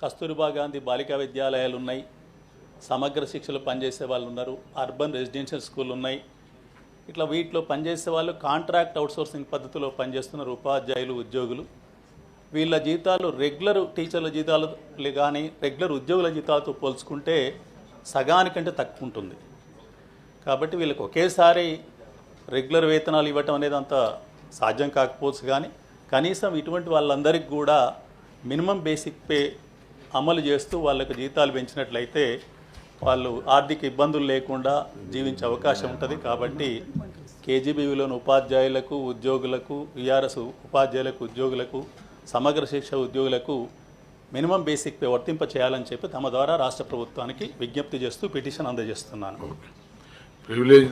కస్తూరిబా గాంధీ బాలికా విద్యాలయాలు ఉన్నాయి సమగ్ర శిక్షలు పనిచేసే వాళ్ళు ఉన్నారు అర్బన్ రెసిడెన్షియల్ స్కూల్ ఉన్నాయి ఇట్లా వీటిలో పనిచేసే వాళ్ళు కాంట్రాక్ట్ అవుట్సోర్సింగ్ పద్ధతిలో పనిచేస్తున్నారు ఉపాధ్యాయులు ఉద్యోగులు. వీళ్ళ జీతాలు రెగ్యులర్ టీచర్ల జీతాలు కానీ రెగ్యులర్ ఉద్యోగుల జీతాలతో పోల్చుకుంటే సగానికంటే తక్కువ ఉంటుంది. కాబట్టి వీళ్ళకి ఒకేసారి రెగ్యులర్ వేతనాలు ఇవ్వటం అనేది అంత సాధ్యం కాకపోవచ్చు కానీ కనీసం ఇటువంటి వాళ్ళందరికీ కూడా మినిమం బేసిక్ పే అమలు చేస్తూ వాళ్ళకు జీతాలు పెంచినట్లయితే వాళ్ళు ఆర్థిక ఇబ్బందులు లేకుండా జీవించే అవకాశం ఉంటుంది. కాబట్టి కేజీబీవీలోని ఉపాధ్యాయులకు ఉద్యోగులకు విఆర్ఎస్ ఉపాధ్యాయులకు ఉద్యోగులకు సమగ్ర శిక్ష ఉద్యోగులకు మినిమం బేసిక్ పే వర్తింప చేయాలని చెప్పి తమ ద్వారా రాష్ట్ర ప్రభుత్వానికి విజ్ఞప్తి చేస్తూ పిటిషన్ అందజేస్తున్నాను. ప్రివిలేజ్